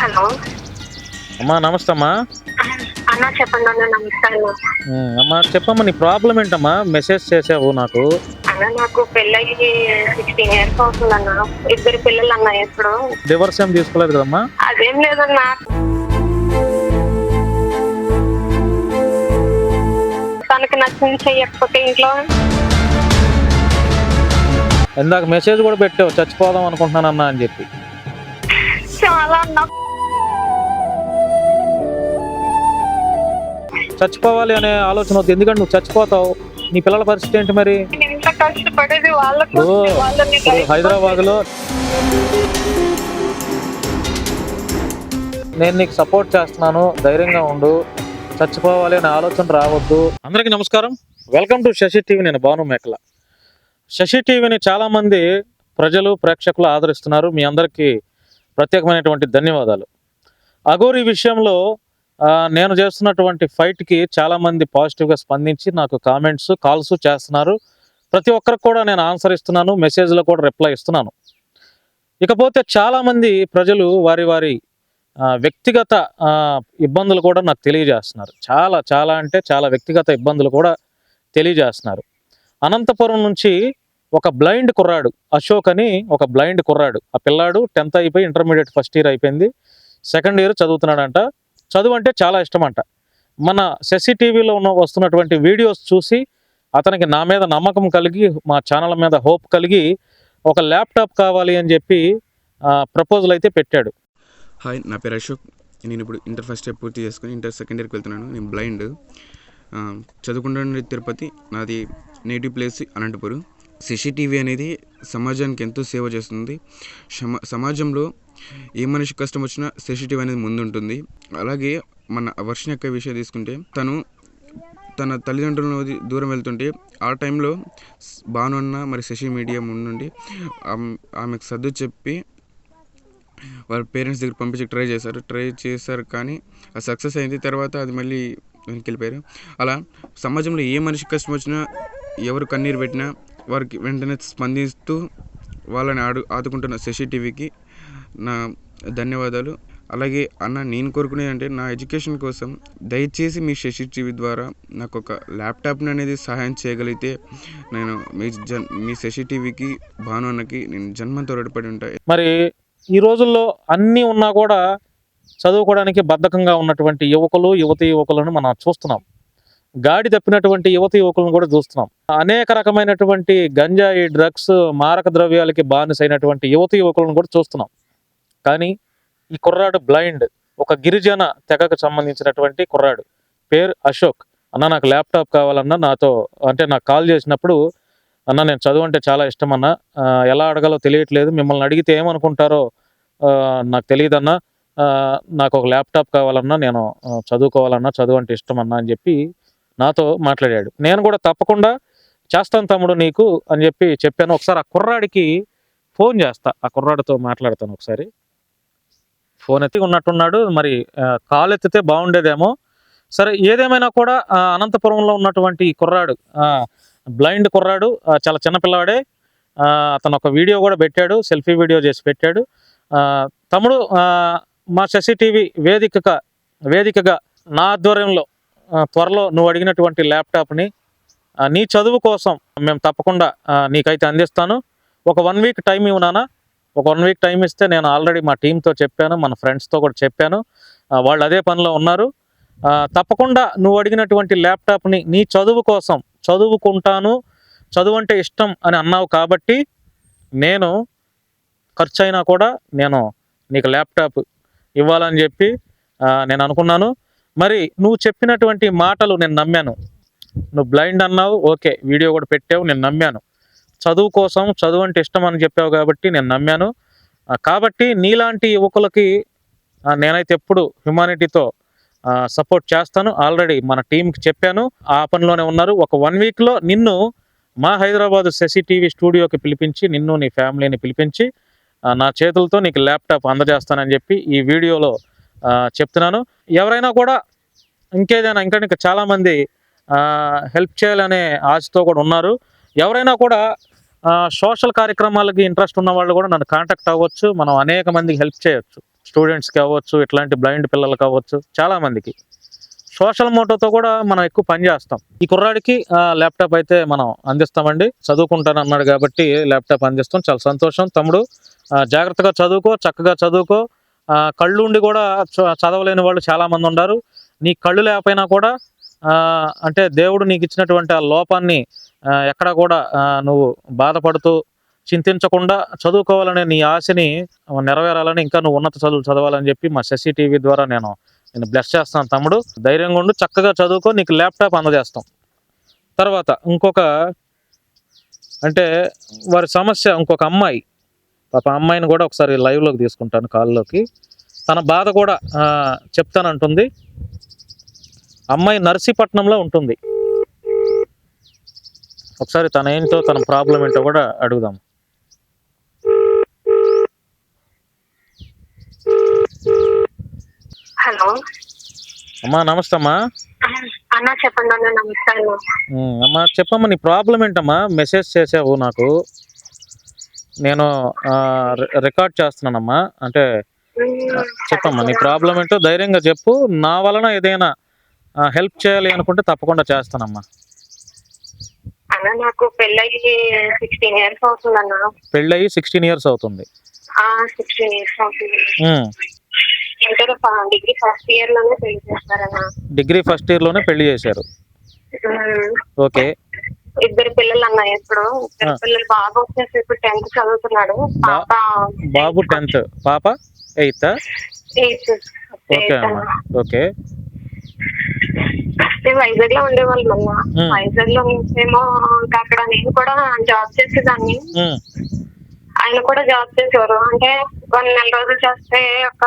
Hello. అమ్మా నమస్తే అమ్మా అన్న చెప్పండి అన్న నమస్కారం. అమ్మా చెప్పమ్మా నీ ప్రాబ్లం ఏంటమ్మా? మెసేజ్ చేసావు నాకు. అన్న నాకు పెళ్ళయి సిక్స్టీన్ ఇయర్స్ అవుతుంది అన్న. ఇద్దరు పిల్లలు అన్న ఇప్పుడు డివర్స్ ఏం తీసుకోలేదు కదమ్మా? అదేం లేదన్నా. తనకి నచ్చింది చెయ్యకపోతే ఇంట్లో. ఇందాక మెసేజ్ కూడా పెట్టావు చచ్చిపోదాం అనుకుంటున్నానన్నా అని చెప్పి. చాలా అన్న. చచ్చిపోవాలి అనే ఆలోచన వద్దు. ఎందుకంటే నువ్వు చచ్చిపోతావు. నీ పిల్లల పరిస్థితి ఏంటి మరి? నేను ఇంత కష్టపడేది వాళ్ళకు ఓ, వాళ్ళని ఇప్పుడు హైదరాబాద్లో నేను నీకు సపోర్ట్ చేస్తున్నాను. ధైర్యంగా ఉండు. చచ్చిపోవాలి అనే ఆలోచన రావద్దు. అందరికీ నమస్కారం. వెల్కమ్ టు శశి టీవీ నేను భాను మేకల. శశి టీవీని చాలా మంది ప్రజలు ప్రేక్షకులు ఆదరిస్తున్నారు. మీ అందరికీ ప్రత్యేకమైనటువంటి ధన్యవాదాలు. అగోరి విషయంలో నేను చేస్తున్నటువంటి ఫైట్కి చాలామంది పాజిటివ్గా స్పందించి నాకు కామెంట్స్ కాల్స్ చేస్తున్నారు. ప్రతి ఒక్కరికి కూడా నేను ఆన్సర్ ఇస్తున్నాను మెసేజ్లో కూడా రిప్లై ఇస్తున్నాను. ఇకపోతే చాలామంది ప్రజలు వారి వారి వ్యక్తిగత ఇబ్బందులు కూడా నాకు తెలియజేస్తున్నారు. చాలా చాలా అంటే చాలా వ్యక్తిగత ఇబ్బందులు కూడా తెలియజేస్తున్నారు. అనంతపురం నుంచి ఒక బ్లైండ్ కుర్రాడు అశోక్ అని ఒక బ్లైండ్ కుర్రాడు. ఆ పిల్లాడు టెన్త్ అయిపోయి ఇంటర్మీడియట్ ఫస్ట్ ఇయర్ అయిపోయింది. సెకండ్ ఇయర్ చదువుతున్నాడంట. చదువు అంటే చాలా ఇష్టం అంట మన శశి టీవీలో ఉన్న వస్తున్నటువంటి వీడియోస్ చూసి అతనికి నా మీద నమ్మకం కలిగి మా ఛానల్ మీద హోప్ కలిగి ఒక ల్యాప్టాప్ కావాలి అని చెప్పి ప్రపోజల్ అయితే పెట్టాడు. హాయ్ నా పేరు అశోక్. నేను ఇప్పుడు ఇంటర్ ఫస్ట్ ఇయర్ పూర్తి చేసుకుని ఇంటర్ సెకండ్ ఇయర్కి వెళ్తున్నాను. నేను బ్లైండ్. ఆ, చదువుకుంటున్న తిరుపతి నాది నేటివ్ ప్లేస్ అనంతపురం. సిసిటీవీ అనేది సమాజానికి ఎంతో సేవ చేస్తుంది. సమ సమాజంలో ఏ మనిషి కష్టం వచ్చినా సిసిటీవీ అనేది ముందుంటుంది. అలాగే మన వర్షం యొక్క విషయం తీసుకుంటే తను తన తల్లిదండ్రులను దూరం వెళ్తుంటే ఆ టైంలో స్- భాను అన్న మరి శశి మీడియా ముందుండి ఆమెకు సర్దు చెప్పి వాళ్ళ పేరెంట్స్ దగ్గర పంపించి ట్రై చేశారు. ట్రై చేశారు కానీ అది సక్సెస్ అయింది. తర్వాత అది మళ్ళీ వెనక్కి వెళ్ళిపోయారు. అలా సమాజంలో ఏ మనిషి కష్టం వచ్చినా ఎవరు కన్నీరు పెట్టినా వారికి వెంటనే స్పందిస్తూ వాళ్ళని ఆడు ఆదుకుంటున్న శశి టీవీకి నా ధన్యవాదాలు. అలాగే అన్న నేను కోరుకునేది అంటే నా ఎడ్యుకేషన్ కోసం దయచేసి మీ శశి టీవీ ద్వారా నాకు ఒక ల్యాప్టాప్ని అనేది సహాయం చేయగలిగితే నేను మీ జన్ మీ శశి టీవీకి భాను అన్నకి నేను జన్మంతో రుణపడి ఉంటాయి మరి ఈ రోజుల్లో అన్నీ ఉన్నా కూడా చదువుకోవడానికి బద్ధకంగా ఉన్నటువంటి యువకులు యువతి యువకులను మనం చూస్తున్నాం. గాడి తప్పినటువంటి యువతి యువకులను కూడా చూస్తున్నాం. అనేక రకమైనటువంటి గంజాయి డ్రగ్స్ మారక ద్రవ్యాలకి బానిసైనటువంటి యువతి యువకులను కూడా చూస్తున్నాం. కానీ ఈ కుర్రాడు బ్లైండ్. ఒక గిరిజన తెగకు సంబంధించినటువంటి కుర్రాడు. పేరు అశోక్. అన్న నాకు ల్యాప్టాప్ కావాలన్నా నాతో అంటే నాకు కాల్ చేసినప్పుడు అన్న నేను చదువు అంటే చాలా ఇష్టం అన్న. ఎలా అడగాలో తెలియట్లేదు. మిమ్మల్ని అడిగితే ఏమనుకుంటారో నాకు తెలియదన్నా. నాకు ఒక ల్యాప్టాప్ కావాలన్నా నేను చదువుకోవాలన్నా చదువు అంటే ఇష్టం అన్నా అని చెప్పి నాతో మాట్లాడాడు. నేను కూడా తప్పకుండా చేస్తాను తమ్ముడు నీకు అని చెప్పి చెప్పాను. ఒకసారి ఆ కుర్రాడికి ఫోన్ చేస్తా. ఆ కుర్రాడితో మాట్లాడతాను ఒకసారి. ఫోన్ ఎత్తి ఉన్నట్టున్నాడు. మరి కాల్ ఎత్తితే బాగుండేదేమో. సరే ఏదేమైనా కూడా అనంతపురంలో ఉన్నటువంటి కుర్రాడు బ్లైండ్ కుర్రాడు చాలా చిన్నపిల్లవాడే అతను ఒక వీడియో కూడా పెట్టాడు సెల్ఫీ వీడియో చేసి పెట్టాడు. తమ్ముడు మా శశి టీవీ వేదికగా వేదికగా నా ఆధ్వర్యంలో త్వరలో నువ్వు అడిగినటువంటి ల్యాప్టాప్ని నీ చదువు కోసం మేము తప్పకుండా నీకైతే అందిస్తాను. ఒక వన్ వీక్ టైం ఇవ్వనానా ఒక వన్ వీక్ టైం ఇస్తే నేను ఆల్రెడీ మా టీంతో చెప్పాను మన ఫ్రెండ్స్తో కూడా చెప్పాను. వాళ్ళు అదే పనిలో ఉన్నారు. తప్పకుండా నువ్వు అడిగినటువంటి ల్యాప్టాప్ని నీ చదువు కోసం చదువుకుంటాను చదువు అంటే ఇష్టం అని అన్నావు కాబట్టి నేను ఖర్చు అయినా కూడా నేను నీకు ల్యాప్టాప్ ఇవ్వాలని చెప్పి నేను అనుకున్నాను. మరి నువ్వు చెప్పినటువంటి మాటలు నేను నమ్మాను. నువ్వు బ్లైండ్ అన్నావు ఓకే వీడియో కూడా పెట్టావు నేను నమ్మాను. చదువు కోసం చదువు అంటే ఇష్టం అని చెప్పావు కాబట్టి నేను నమ్మాను. కాబట్టి నీలాంటి యువకులకి నేనైతే ఎప్పుడు హ్యుమానిటీతో సపోర్ట్ చేస్తాను. ఆల్రెడీ మన టీంకి చెప్పాను ఆ పనిలోనే ఉన్నారు. ఒక వన్ వీక్లో నిన్ను మా హైదరాబాద్ శశి టీవీ స్టూడియోకి పిలిపించి నిన్ను నీ ఫ్యామిలీని పిలిపించి నా చేతులతో నీకు ల్యాప్టాప్ అందజేస్తానని చెప్పి ఈ వీడియోలో చెప్తున్నాను. ఎవరైనా కూడా ఇంకేదైనా ఇంకా ఇంకా చాలామంది హెల్ప్ చేయాలనే ఆశతో కూడా ఉన్నారు. ఎవరైనా కూడా సోషల్ కార్యక్రమాలకి ఇంట్రెస్ట్ ఉన్న వాళ్ళు కూడా నన్ను కాంటాక్ట్ అవ్వచ్చు. మనం అనేక మందికి హెల్ప్ చేయొచ్చు. స్టూడెంట్స్కి అవ్వచ్చు ఇట్లాంటి బ్లైండ్ పిల్లలకి అవ్వచ్చు చాలామందికి. సోషల్ మోటోతో కూడా మనం ఎక్కువ పని చేస్తాం. ఈ కుర్రాడికి ల్యాప్టాప్ అయితే మనం అందిస్తామండి. చదువుకుంటాను అన్నాడు కాబట్టి ల్యాప్టాప్ అందిస్తాం. చాలా సంతోషం. తమ్ముడు జాగ్రత్తగా చదువుకో చక్కగా చదువుకో. కళ్ళు ఉండి కూడా చ- చదవలేని వాళ్ళు చాలామంది ఉన్నారు నీ కళ్ళు లేకపోయినా కూడా అంటే దేవుడు నీకు ఇచ్చినటువంటి ఆ లోపాన్ని ఎక్కడ కూడా నువ్వు బాధపడుతూ చింతించకుండా చదువుకోవాలనే నీ ఆశని నెరవేరాలని ఇంకా నువ్వు ఉన్నత చదువులు చదవాలని చెప్పి మా శశి టీవీ ద్వారా నేను నేను బ్లెస్ చేస్తాను తమ్ముడు. ధైర్యంగా ఉండు చక్కగా చదువుకో నీకు ల్యాప్టాప్ అందజేస్తాం. తర్వాత ఇంకొక అంటే వారి సమస్య ఇంకొక అమ్మాయి. పాప అమ్మాయిని కూడా ఒకసారి లైవ్లోకి తీసుకుంటాను కాల్లోకి. తన బాధ కూడా చెప్తానంటుంది. అమ్మాయి నర్సీపట్నంలో ఉంటుంది. ఒకసారి తన ఏంటో తన ప్రాబ్లం ఏంటో కూడా అడుగుదాం. హలో. అమ్మా నమస్తే అమ్మా. అన్న చెప్పండి అమ్మా చెప్పమ్మా నీ ప్రాబ్లం ఏంటమ్మా? మెసేజ్ చేసావు నాకు. నేను రికార్డ్ చేస్తున్నానమ్మా. అంటే చెప్పమ్మా నీ ప్రాబ్లం ఏంటో ధైర్యంగా చెప్పు. నా వలన ఏదైనా హెల్ప్ చేయాలి అనుకుంటే తప్పకుండా చేస్తానమ్మా. అన్న నాకు పెళ్ళయి సిక్స్టీన్ ఇయర్స్ అవుతుంది అన్న పెళ్ళయి సిక్స్టీన్ ఇయర్స్ అవుతుంది. సిక్స్టీన్ ఇయర్స్ అవుతుంది. ఉమ్, ఇంటర్ డిగ్రీ ఫస్ట్ ఇయర్లోనే పెళ్ళి చేస్తారన్న. డిగ్రీ ఫస్ట్ ఇయర్లోనే పెళ్ళి చేశారు. ఓకే. ఇద్దరు పిల్లలు అన్న ఇప్పుడు. ఇద్దరు. పిల్లలు బాబు వచ్చేసి ఇప్పుడు టెన్త్ చదువుతున్నాడు పాప బాబు టెన్త్ పాప? ఎయిత్ ఎయిత్ ఓకే అమ్మా. ఓకే వైజాగ్లో ఉండేవాళ్ళం ఉమ్. వైజాగ్లో నుంచేమో ఇంకా అక్కడ నేను కూడా జాబ్ చేసేదాన్ని. ఆయన కూడా జాబ్ చేసేవారు. అంటే కొన్ని నెల రోజులు చేస్తే ఒక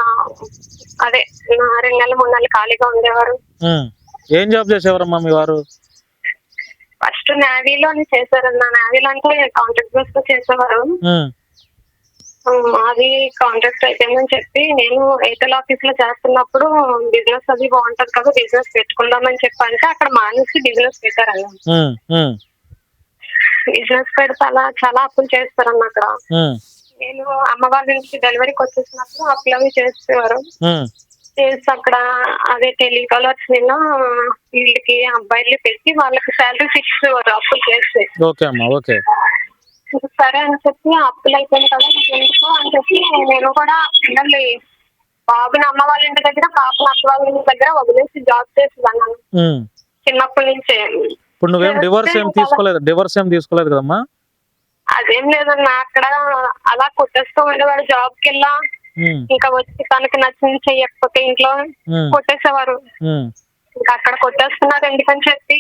అదే రెండు నెలలు మూడు నెలలు ఖాళీగా ఉండేవారు. ఏం జాబ్ చేసేవారమ్మా మీ వారు? ఫస్ట్ నేవీలోనే చేశారన్న. నేవీలో అంటే కాంట్రాక్ట్ బేస్తో చేసేవారు అది కాంట్రాక్ట్ అయిపోయిందని చెప్పి నేను ఎయిర్టెల్ ఆఫీస్లో చేస్తున్నప్పుడు బిజినెస్ అది బాగుంటది కదా బిజినెస్ పెట్టుకుందామని చెప్పి అంటే అక్కడ మానేసి బిజినెస్ పెట్టారన్న. బిజినెస్ పెడితే అలా చాలా అప్పులు చేస్తారన్న అక్కడ. నేను అమ్మ వాళ్ళ నుంచి డెలివరీకి వచ్చేసినప్పుడు అప్పులు అవి చేసేవారు చేసి అక్కడ అదే టెలికాలర్స్ నిన్న వీళ్ళకి అబ్బాయిలు పెట్టి వాళ్ళకి శాలరీ ఫిక్స్ అప్పులు చేస్తే. ఓకే అమ్మా ఓకే. సరే అని చెప్పి అప్పులు అయిపోయింది కదా ఎందుకు అని చెప్పి నేను కూడా పిల్లల్ని బాబుని అమ్మ వాళ్ళ ఇంటి దగ్గర పాపని అక్క వాళ్ళ ఇంటి దగ్గర వదిలేసి జాబ్ చేసేదాన్ని ఉమ్. చిన్నప్పటి నుంచే. ఇప్పుడు నువ్వేం డివర్స్ ఏం తీసుకోలేదు డివర్స్ ఏం తీసుకోలేదు కదమ్మా? అదేం లేదన్నా అక్కడ అలా కొట్టేస్తూ ఉండేవాడు జాబ్కి వెళ్ళా. ఇంకా వచ్చి తనకి నచ్చింది చెయ్యకపోతే ఇంట్లో కొట్టేసేవారు. ఇంకా అక్కడ కొట్టేస్తున్నారు ఎందుకని చెప్పి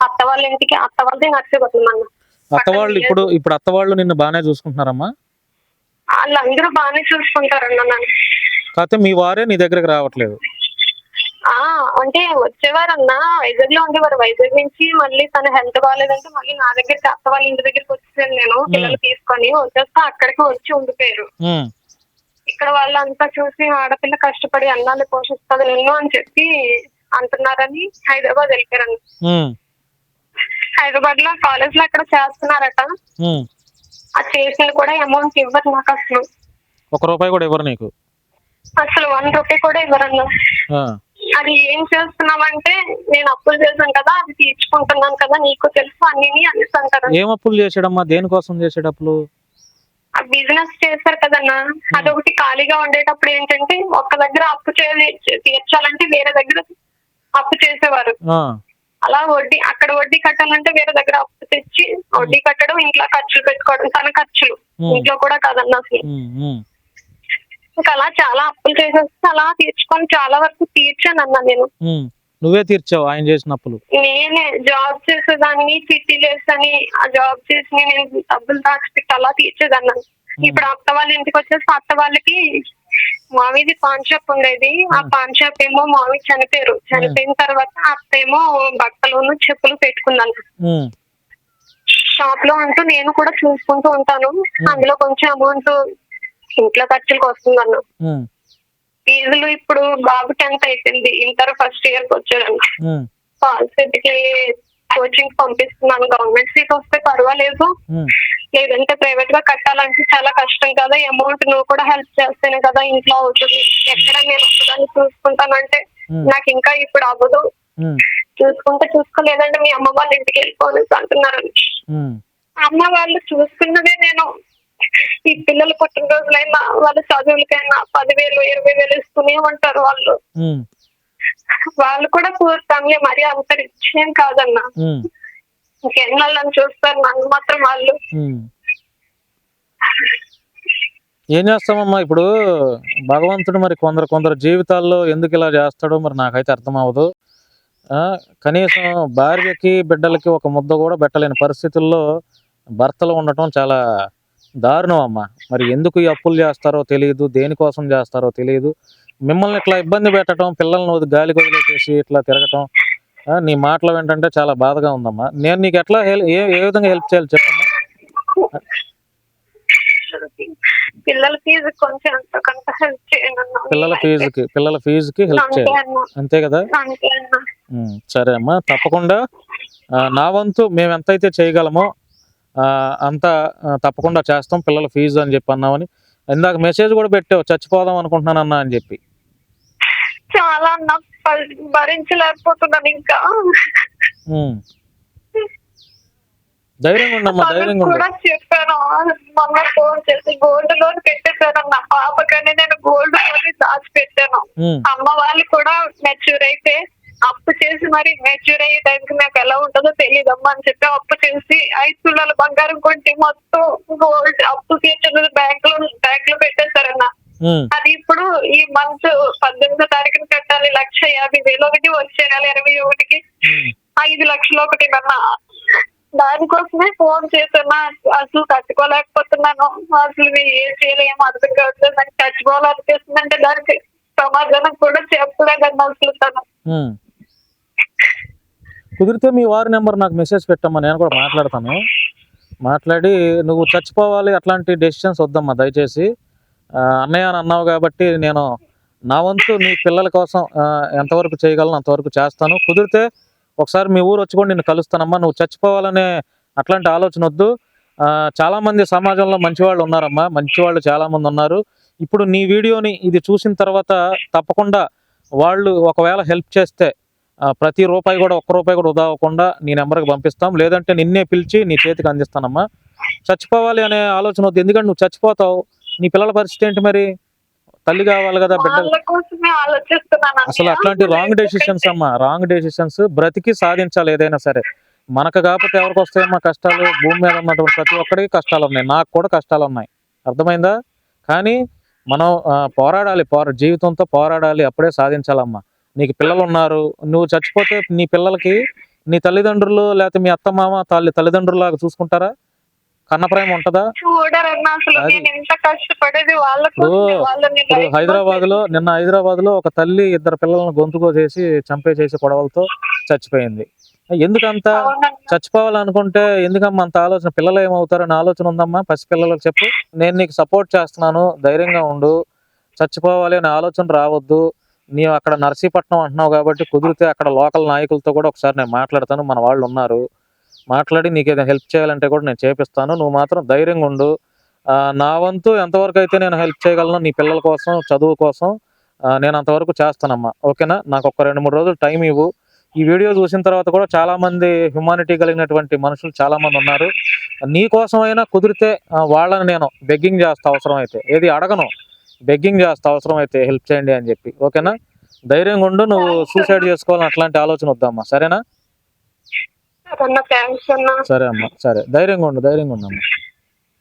అత్త వాళ్ళ ఇంటికి అత్త వాళ్ళది నచ్చబోతున్నాను అత్తవాళ్ళు ఇప్పుడు ఇప్పుడు అత్తవాళ్ళు నిన్ను బాగానే చూసుకుంటున్నారమ్మా? వాళ్ళందరూ బాగానే చూసుకుంటారన్న నన్ను. కాకపోతే మీ వారే నీ దగ్గరికి రావట్లేదు. ఆ అంటే వచ్చేవారన్నా వైజాగ్లో ఉండేవారు. వైజాగ్ నుంచి మళ్ళీ తన హెల్త్ బాగాలేదంటే మళ్ళీ నా దగ్గరికి అత్త వాళ్ళ ఇంటి దగ్గరికి వచ్చేసాను నేను పిల్లలు తీసుకొని వచ్చేస్తే అక్కడికి వచ్చి ఉండిపోయారు. ఇక్కడ వాళ్ళంతా చూసి ఆడపిల్ల కష్టపడి అన్నాలు పోషిస్తుంది నిన్ను అని చెప్పి అంటున్నారని హైదరాబాద్ వెళ్ళిపోయారు ఉమ్, హైదరాబాద్లో కాలేజ్లో అక్కడ చేస్తున్నారట. ఆ చేసింది కూడా అమౌంట్ ఇవ్వరు నాకు అసలు. ఒక రూపాయి కూడా ఇవ్వరు నీకు? అసలు వన్ రూపీ కూడా ఇవ్వరన్నా అది ఏం చేస్తున్నావంటే నేను అప్పులు చేశాను కదా అది తీర్చుకుంటున్నాను కదా నీకు తెలుసు అన్ని అనేసి అంటారు ఏం అప్పులు చేసాడమ్మా దేనికోసం చేసాడు అప్పులు? ఆ బిజినెస్ చేస్తారు కదన్నా అదొకటి ఖాళీగా ఉండేటప్పుడు ఏంటంటే ఒక్క దగ్గర అప్పు తీర్చాలంటే వేరే దగ్గర అప్పు చేసేవారు. అలా వడ్డీ అక్కడ వడ్డీ కట్టాలంటే వేరే దగ్గర అప్పు తెచ్చి వడ్డీ కట్టడం ఇంట్లో ఖర్చులు పెట్టుకోవడం తన ఖర్చులు. Hmm. ఇంట్లో కూడా కాదన్నా అసలు. ఇంకా అలా చాలా అప్పులు చేసేస్తే అలా తీర్చుకొని చాలా వరకు తీర్చాను అన్న నేను. నువ్వే తీర్చావు ఆయన చేసిన అప్పులు నేనే జాబ్ చేసేదాన్ని చిట్టీలు వేసని ఆ జాబ్ చేసి నేను డబ్బులు దాచిపెట్టి అలా తీర్చేదాన్ని. ఇప్పుడు అత్త వాళ్ళ ఇంటికి వచ్చేసి అత్త వాళ్ళకి మావిది పాన్ షాప్ ఉండేది. ఆ పాన్ షాప్ ఏమో మావి చనిపోయారు. చనిపోయిన తర్వాత అత్త ఏమో బట్టలు చెప్పులు పెట్టుకుందాను ఉమ్, షాప్లో ఉంటూ నేను కూడా చూసుకుంటూ ఉంటాను. అందులో కొంచెం అమౌంట్ ఇంట్లో ఖర్చులకు వస్తుందన్న. ఫీజులు ఇప్పుడు బాబు టెన్త్ అయిపోయింది? ఇంటర్ ఫస్ట్ ఇయర్కి పాలసీకి కోచింగ్ పంపిస్తున్నాను. గవర్నమెంట్ సీట్ వస్తే పర్వాలేదు. లేదంటే ప్రైవేట్గా కట్టాలంటే చాలా కష్టం కదా. అమౌంట్ నువ్వు కూడా హెల్ప్ చేస్తేనే కదా ఇంట్లో అవుతుంది. ఎక్కడ నేను ఒక్కదాన్ని చూసుకుంటానంటే నాకు ఇంకా ఇప్పుడు అవ్వదు. చూసుకుంటే చూసుకోలేదంటే మీ అమ్మ వాళ్ళ ఇంటికి వెళ్ళిపోని అంటున్నారు అమ్మ వాళ్ళు చూసుకున్నదే నేను. ఈ పిల్లల పుట్టినరోజులైనా వాళ్ళ చదువులకైనా పదివేలు ఇరవై వేలు ఇస్తూనే ఉంటారు వాళ్ళు. వాళ్ళు కూడా పూర్ ఫ్యామిలీ మరీ అంత రిచ్ ఏం కాదన్నా ఇంకెన్నాళ్ళని చూస్తారు నన్ను మాత్రం వాళ్ళు. ఏం చేస్తామమ్మా ఇప్పుడు? భగవంతుడు మరి కొందరు కొందరు జీవితాల్లో ఎందుకు ఇలా చేస్తాడో మరి నాకైతే అర్థం అవ్వదు ఆ, కనీసం భార్యకి బిడ్డలకి ఒక ముద్ద కూడా పెట్టలేని పరిస్థితుల్లో భర్తలు ఉండటం చాలా దారుణం అమ్మా. మరి ఎందుకు ఈ అప్పులు చేస్తారో తెలియదు దేనికోసం చేస్తారో తెలియదు మిమ్మల్ని ఇట్లా ఇబ్బంది పెట్టడం పిల్లల్ని వదిలి గాలికి వదిలేసేసి ఇట్లా తిరగటం నీ మాటలు ఏంటంటే చాలా బాధగా ఉందమ్మా. నేను నీకు ఎట్లా ఏ ఏ విధంగా హెల్ప్ చేయాలి చెప్పమ్మా? పిల్లల ఫీజు కొంచెం పిల్లల ఫీజుకి పిల్లల ఫీజుకి హెల్ప్ చేయాలి. అంతే కదా? సరే అమ్మా తప్పకుండా నా వంతు మేము ఎంతైతే చేయగలమో అంత తప్పకుండా చేస్తాం పిల్లల ఫీజు అని చెప్పి అన్నామని. ఇందాక మెసేజ్ కూడా పెట్టావు చచ్చిపోదాం అనుకుంటున్నానన్నా అని చెప్పి. చాలా అన్న భరించలేకపోతున్నాను ఇంకా. ధైర్యంగా ఉండమ్మా ధైర్యంగా కూడా చెప్పాను మొన్న ఫోన్ చేసి గోల్డ్ లోన్ పెట్టేశాను నా పాపకని నేను గోల్డ్ లోన్ దాచి పెట్టాను అమ్మ వాళ్ళు కూడా మెచ్యూర్ అయితే అప్పు చేసి మరి మెచ్యూర్ అయ్యే టైంకి నాకు ఎలా ఉంటుందో తెలియదమ్మా అని చెప్పి అప్పు చేసి ఐదు తులాల బంగారం కొంటే మొత్తం గోల్డ్ అప్పు తీర్చున్నది బ్యాంక్లో బ్యాంక్లో పెట్టేశారన్న ఉమ్, అది ఇప్పుడు ఈ మంత్ పద్దెనిమిదో తారీఖున కట్టాలి లక్ష యాభై వేలు ఒకటి వచ్చేయాలి ఇరవై ఒకటికి ఐదు లక్షలు ఒకటి అన్న దానికోసమే ఫోన్ చేస్తున్నా అసలు తట్టుకోలేకపోతున్నాను. అసలు ఏం చేయలేము అర్థం కావట్లేదు. నాకు చచ్చిపోవాలనిపిస్తుందంటే దానికి సమాధానం కూడా చెప్పలేదన్న అసలు తను. కుదిరితే మీ వారి నెంబర్ నాకు మెసేజ్ పెట్టమ్మా నేను కూడా మాట్లాడతాను. మాట్లాడి నువ్వు చచ్చిపోవాలి అట్లాంటి డెసిషన్స్ వద్దమ్మా దయచేసి. అన్నయ్య అని అన్నావు కాబట్టి నేను నా వంతు నీ పిల్లల కోసం ఎంతవరకు చేయగలను అంతవరకు చేస్తాను. కుదిరితే ఒకసారి మీ ఊరు వచ్చి కూడా నేను కలుస్తానమ్మా నువ్వు చచ్చిపోవాలనే అట్లాంటి ఆలోచన వద్దు. చాలామంది సమాజంలో మంచి వాళ్ళు ఉన్నారమ్మా మంచివాళ్ళు చాలామంది ఉన్నారు. ఇప్పుడు నీ వీడియోని ఇది చూసిన తర్వాత తప్పకుండా వాళ్ళు ఒకవేళ హెల్ప్ చేస్తే ప్రతి రూపాయి కూడా ఒక్క రూపాయి కూడా వృధా అవ్వకుండా నీ నెంబర్కి పంపిస్తాం. లేదంటే నిన్నే పిలిచి నీ చేతికి అందిస్తానమ్మా. చచ్చిపోవాలి అనే ఆలోచన వద్దు. ఎందుకంటే నువ్వు చచ్చిపోతావు. నీ పిల్లల పరిస్థితి ఏంటి మరి? తల్లి కావాలి కదా బిడ్డ. అసలు అట్లాంటి రాంగ్ డెసిషన్స్ అమ్మా. రాంగ్ డెసిషన్స్ బ్రతికి సాధించాలి ఏదైనా సరే. మనకు కాకపోతే ఎవరికి వస్తాయమ్మా కష్టాలు? భూమి మీద ఉన్నటువంటి ప్రతి ఒక్కరికి కష్టాలు ఉన్నాయి. నాకు కూడా కష్టాలు ఉన్నాయి. అర్థమైందా? కానీ మనం పోరాడాలి. పోరా జీవితంతో పోరాడాలి. అప్పుడే సాధించాలమ్మా. నీకు పిల్లలు ఉన్నారు నువ్వు చచ్చిపోతే నీ పిల్లలకి నీ తల్లిదండ్రులు లేకపోతే మీ అత్త మామ తల్లి తల్లిదండ్రులాగా చూసుకుంటారా? కన్నప్రాయం ఉంటుందా? ఇప్పుడు- హైదరాబాద్లో నిన్న హైదరాబాద్లో ఒక తల్లి ఇద్దరు పిల్లలను గొంతుకో చేసి చంపేసేసి గొడవలతో చచ్చిపోయింది. ఎందుకంత. చచ్చిపోవాలనుకుంటే ఎందుకమ్మా అంత ఆలోచన? పిల్లలు ఏమవుతారని ఆలోచన ఉందమ్మా? పసి పిల్లలకు చెప్పు. నేను నీకు సపోర్ట్ చేస్తున్నాను ధైర్యంగా ఉండు. చచ్చిపోవాలి అనే ఆలోచన రావద్దు. నీవు అక్కడ నర్సీపట్నం అంటున్నావు కాబట్టి కుదిరితే అక్కడ లోకల్ నాయకులతో కూడా ఒకసారి నేను మాట్లాడతాను. మన వాళ్ళు ఉన్నారు. మాట్లాడి నీకు ఏదైనా హెల్ప్ చేయాలంటే కూడా నేను చేపిస్తాను. నువ్వు మాత్రం ధైర్యంగా ఉండు. నా వంతు ఎంతవరకు అయితే నేను హెల్ప్ చేయగలను నీ పిల్లల కోసం చదువు కోసం నేను అంతవరకు చేస్తానమ్మా. ఓకేనా? నాకు ఒక రెండు మూడు రోజులు టైం ఇవ్వు. ఈ వీడియో చూసిన తర్వాత కూడా చాలామంది హ్యుమానిటీ కలిగినటువంటి మనుషులు చాలామంది ఉన్నారు. నీ కోసమైనా కుదిరితే వాళ్ళని నేను బెగ్గింగ్ చేస్తా అవసరం అయితే ఏది అడగను. బెగ్గింగ్ చేస్తా అవసరం అయితే హెల్ప్ చేయండి అని చెప్పి. ఓకేనా? ధైర్యంగా ఉండు నువ్వు సూసైడ్ చేసుకోవాలని అట్లాంటి ఆలోచన వద్దమ్మా. సరేనా? సరే అమ్మా సరే. ధైర్యంగా ఉండు ధైర్యంగా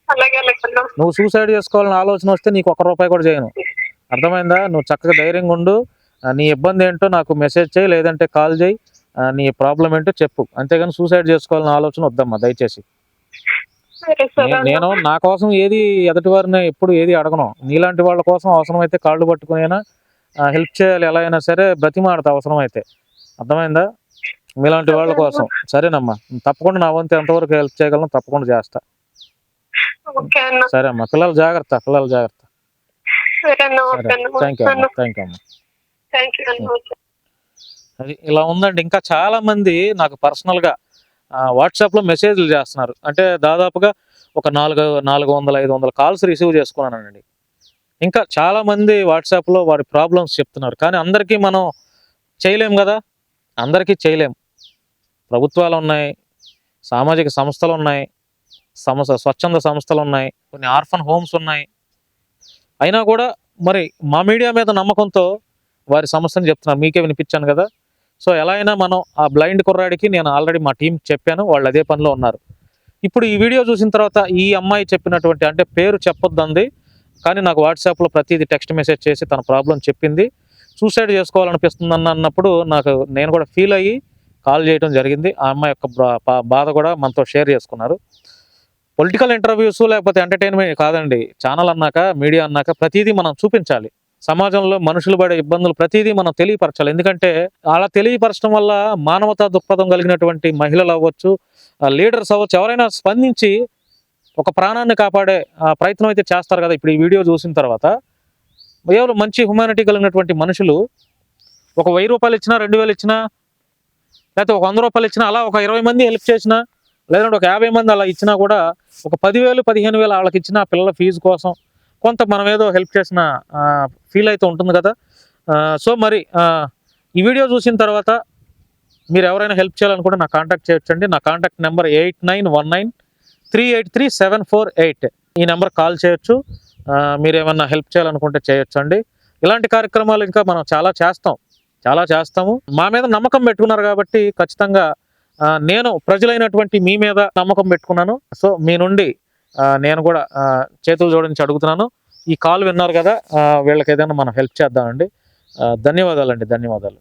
అలాగే అన్న. నువ్వు సూసైడ్ చేసుకోవాలని ఆలోచన వస్తే నీకు ఒక్క రూపాయి కూడా చేయను. అర్థమైందా? నువ్వు చక్కగా ధైర్యంగా ఉండు. నీ ఇబ్బంది ఏంటో నాకు మెసేజ్ చేయి లేదంటే కాల్ చేయి. నీ ప్రాబ్లం ఏంటో చెప్పు. అంతేగాని సూసైడ్ చేసుకోవాలని ఆలోచన వద్దమ్మా దయచేసి. నేను నా కోసం ఏది ఎదుటి వారిని ఎప్పుడు ఏది అడగను. నీలాంటి వాళ్ళ కోసం అవసరమైతే కాళ్ళు పట్టుకునైనా హెల్ప్ చేయాలి ఎలా అయినా సరే బ్రతిమాడతా అవసరమైతే. అర్థమైందా? మీలాంటి వాళ్ళ కోసం. సరేనమ్మా. తప్పకుండా నా వంతు ఎంతవరకు హెల్ప్ చేయగలను తప్పకుండా చేస్తా. సరే అమ్మా పిల్లలు జాగ్రత్త పిల్లలు జాగ్రత్త. థ్యాంక్ యూ అమ్మా. థ్యాంక్ యూ అమ్మా. అది ఇలా ఉందండి. ఇంకా చాలా మంది నాకు పర్సనల్గా వాట్సాప్లో మెసేజ్లు చేస్తున్నారు. అంటే దాదాపుగా ఒక నాలుగు నాలుగు వందల ఐదు వందల కాల్స్ రిసీవ్ చేసుకున్నానండి. ఇంకా చాలామంది వాట్సాప్లో వారి ప్రాబ్లమ్స్ చెప్తున్నారు. కానీ అందరికీ మనం చేయలేం కదా? అందరికీ చేయలేం. ప్రభుత్వాలు ఉన్నాయి సామాజిక సంస్థలు ఉన్నాయి సంస్థ స్వచ్ఛంద సంస్థలు ఉన్నాయి కొన్ని ఆర్ఫన్ హోమ్స్ ఉన్నాయి. అయినా కూడా మరి మా మీడియా మీద నమ్మకంతో వారి సమస్యను చెప్తున్నారు. మీకే వినిపించాను కదా? సో ఎలా అయినా మనం ఆ బ్లైండ్ కుర్రాడికి నేను ఆల్రెడీ మా టీం చెప్పాను వాళ్ళు అదే పనిలో ఉన్నారు. ఇప్పుడు ఈ వీడియో చూసిన తర్వాత ఈ అమ్మాయి చెప్పినటువంటి అంటే పేరు చెప్పొద్దంది కానీ నాకు వాట్సాప్లో ప్రతిదీ టెక్స్ట్ మెసేజ్ చేసి తన ప్రాబ్లం చెప్పింది. సూసైడ్ చేసుకోవాలనిపిస్తుంది అన్న అన్నప్పుడు నాకు నేను కూడా ఫీల్ అయ్యి కాల్ చేయడం జరిగింది. ఆ అమ్మాయి యొక్క బా- బా- బాధ కూడా మనతో షేర్ చేసుకున్నారు. పొలిటికల్ ఇంటర్వ్యూస్ లేకపోతే ఎంటర్టైన్మెంట్ కాదండి. ఛానల్ అన్నాక మీడియా అన్నాక ప్రతిదీ మనం చూపించాలి. సమాజంలో మనుషులు పడే ఇబ్బందులు ప్రతిదీ మనం తెలియపరచాలి. ఎందుకంటే అలా తెలియపరచడం వల్ల మానవతా దృక్పథం కలిగినటువంటి మహిళలు అవ్వచ్చు లీడర్స్ అవ్వచ్చు ఎవరైనా స్పందించి ఒక ప్రాణాన్ని కాపాడే ఆ, ప్రయత్నం అయితే చేస్తారు కదా ఇప్పుడు ఈ వీడియో చూసిన తర్వాత. ఎవరు మంచి హ్యుమానిటీ కలిగినటువంటి మనుషులు ఒక వెయ్యి రూపాయలు ఇచ్చినా రెండు వేలు ఇచ్చినా లేకపోతే ఒక వంద రూపాయలు ఇచ్చినా అలా ఒక ఇరవై మంది హెల్ప్ చేసినా లేదంటే ఒక యాభై మంది అలా ఇచ్చినా కూడా ఒక పదివేలు పదిహేను వేలు వాళ్ళకి ఇచ్చిన పిల్లల ఫీజు కోసం కొంత మనం ఏదో హెల్ప్ చేసిన ఫీల్ అయితే ఉంటుంది కదా. సో మరి ఈ వీడియో చూసిన తర్వాత మీరు ఎవరైనా హెల్ప్ చేయాలనుకుంటే నా కాంటాక్ట్ చేయొచ్చండి. నా contact number eight nine one nine three eight three seven four eight ఈ నెంబర్ కాల్ చేయొచ్చు. మీరు ఏమన్నా హెల్ప్ చేయాలనుకుంటే చేయొచ్చు అండి ఇలాంటి కార్యక్రమాలు ఇంకా మనం చాలా చేస్తాం. చాలా చేస్తాము. మా మీద నమ్మకం పెట్టుకున్నారు కాబట్టి ఖచ్చితంగా నేను ప్రజలైనటువంటి మీ మీద నమ్మకం పెట్టుకున్నాను. సో మీ నుండి నేను కూడా చేతులు జోడించి అడుగుతున్నాను. ఈ కాల్ విన్నారు కదా వీళ్ళకి ఏదైనా మనం హెల్ప్ చేద్దామండి. ధన్యవాదాలు ధన్యవాదాలండి ధన్యవాదాలు.